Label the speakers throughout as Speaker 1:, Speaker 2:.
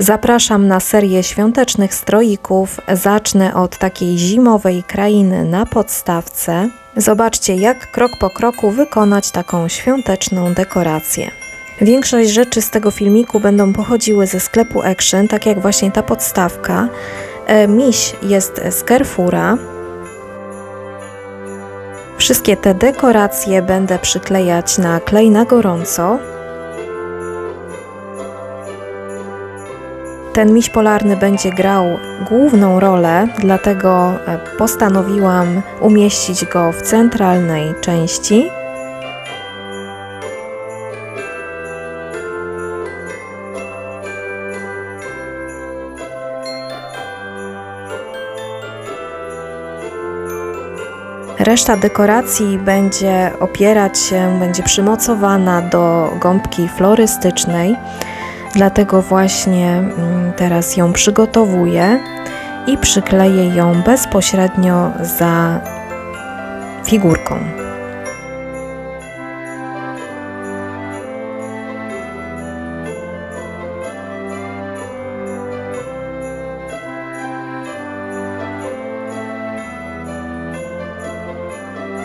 Speaker 1: Zapraszam na serię świątecznych stroików. Zacznę od takiej zimowej krainy na podstawce. Zobaczcie, jak krok po kroku wykonać taką świąteczną dekorację. Większość rzeczy z tego filmiku będą pochodziły ze sklepu Action, tak jak właśnie ta podstawka. E, Miś jest z Carrefoura. Wszystkie te dekoracje będę przyklejać na klej na gorąco. Ten miś polarny będzie grał główną rolę, dlatego e, postanowiłam umieścić go w centralnej części. Reszta dekoracji będzie opierać się, będzie przymocowana do gąbki florystycznej. Dlatego właśnie mm, teraz ją przygotowuję i przykleję ją bezpośrednio za figurką.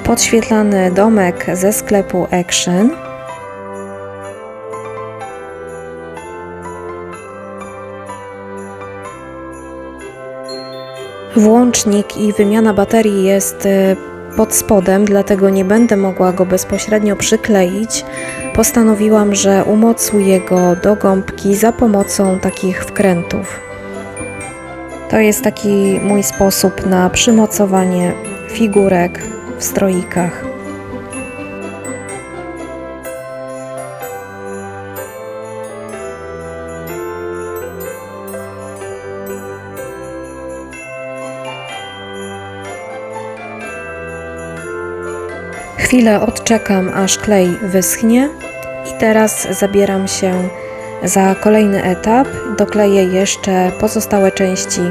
Speaker 1: Podświetlany domek ze sklepu Action Włącznik i wymiana baterii jest y, pod spodem, dlatego nie będę mogła go bezpośrednio przykleić. Postanowiłam, że umocuję go do gąbki za pomocą takich wkrętów. To jest taki mój sposób na przymocowanie figurek w stroikach. Chwilę odczekam, aż klej wyschnie i teraz zabieram się za kolejny etap. Dokleję jeszcze pozostałe części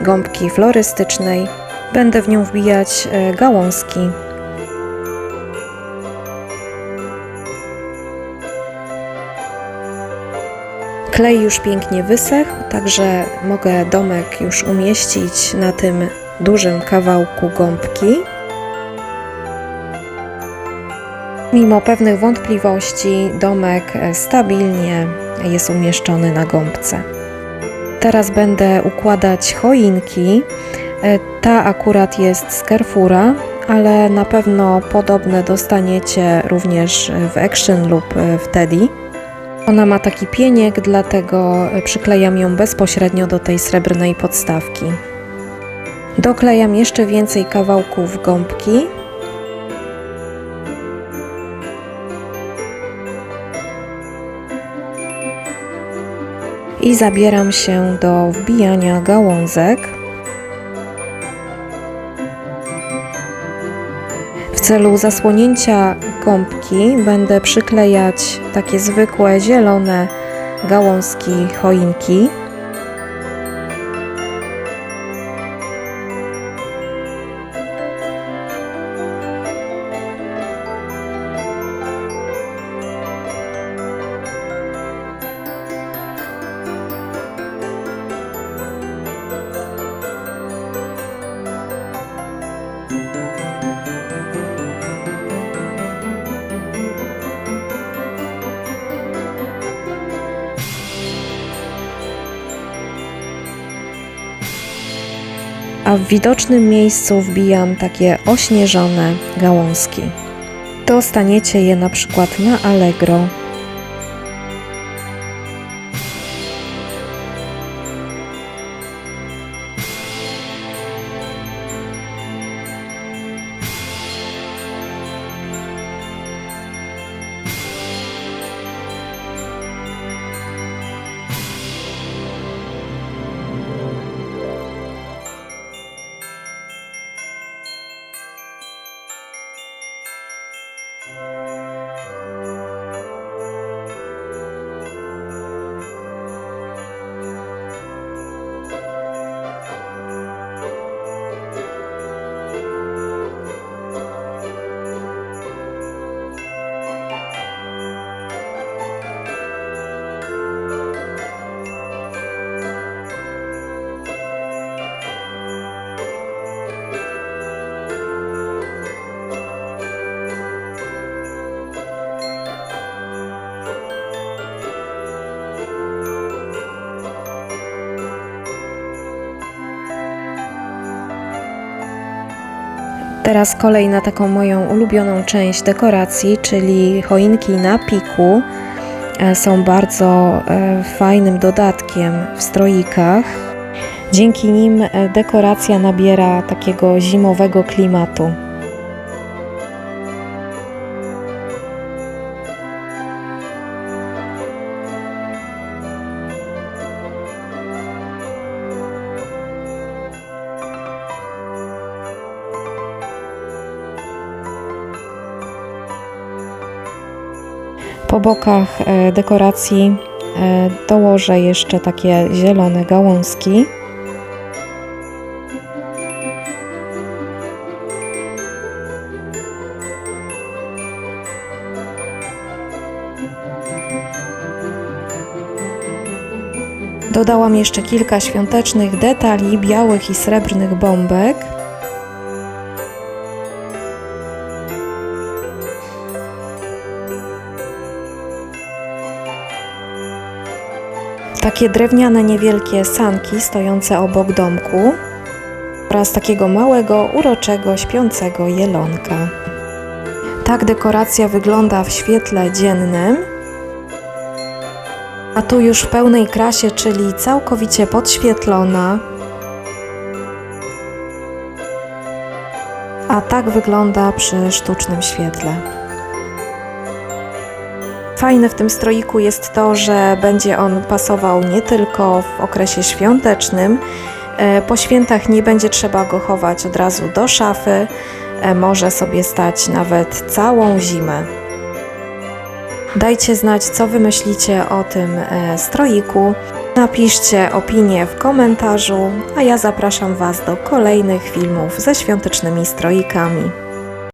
Speaker 1: gąbki florystycznej. Będę w nią wbijać e, gałązki. Klej już pięknie wysechł, także mogę domek już umieścić na tym dużym kawałku gąbki. Mimo pewnych wątpliwości, domek stabilnie jest umieszczony na gąbce. Teraz będę układać choinki. Ta akurat jest z Carrefoura, ale na pewno podobne dostaniecie również w Action lub w Teddy. Ona ma taki pieniek, dlatego przyklejam ją bezpośrednio do tej srebrnej podstawki. Doklejam jeszcze więcej kawałków gąbki. I zabieram się do wbijania gałązek. W celu zasłonięcia gąbki będę przyklejać takie zwykłe zielone gałązki choinki. A w widocznym miejscu wbijam takie ośnieżone gałązki. Dostaniecie je na przykład na Allegro. Teraz kolej na taką moją ulubioną część dekoracji, czyli choinki na piku. E, Są bardzo e, fajnym dodatkiem w stroikach. Dzięki nim e, dekoracja nabiera takiego zimowego klimatu. Po bokach e, dekoracji e, dołożę jeszcze takie zielone gałązki. Dodałam jeszcze kilka świątecznych detali, białych i srebrnych bombek. Takie drewniane niewielkie sanki stojące obok domku oraz takiego małego, uroczego, śpiącego jelonka. Tak dekoracja wygląda w świetle dziennym. A tu już w pełnej krasie, czyli całkowicie podświetlona. A tak wygląda przy sztucznym świetle. Fajne w tym stroiku jest to, że będzie on pasował nie tylko w okresie świątecznym. E, Po świętach nie będzie trzeba go chować od razu do szafy. E, Może sobie stać nawet całą zimę. Dajcie znać, co wy myślicie o tym e, stroiku. Napiszcie opinię w komentarzu, a ja zapraszam Was do kolejnych filmów ze świątecznymi stroikami.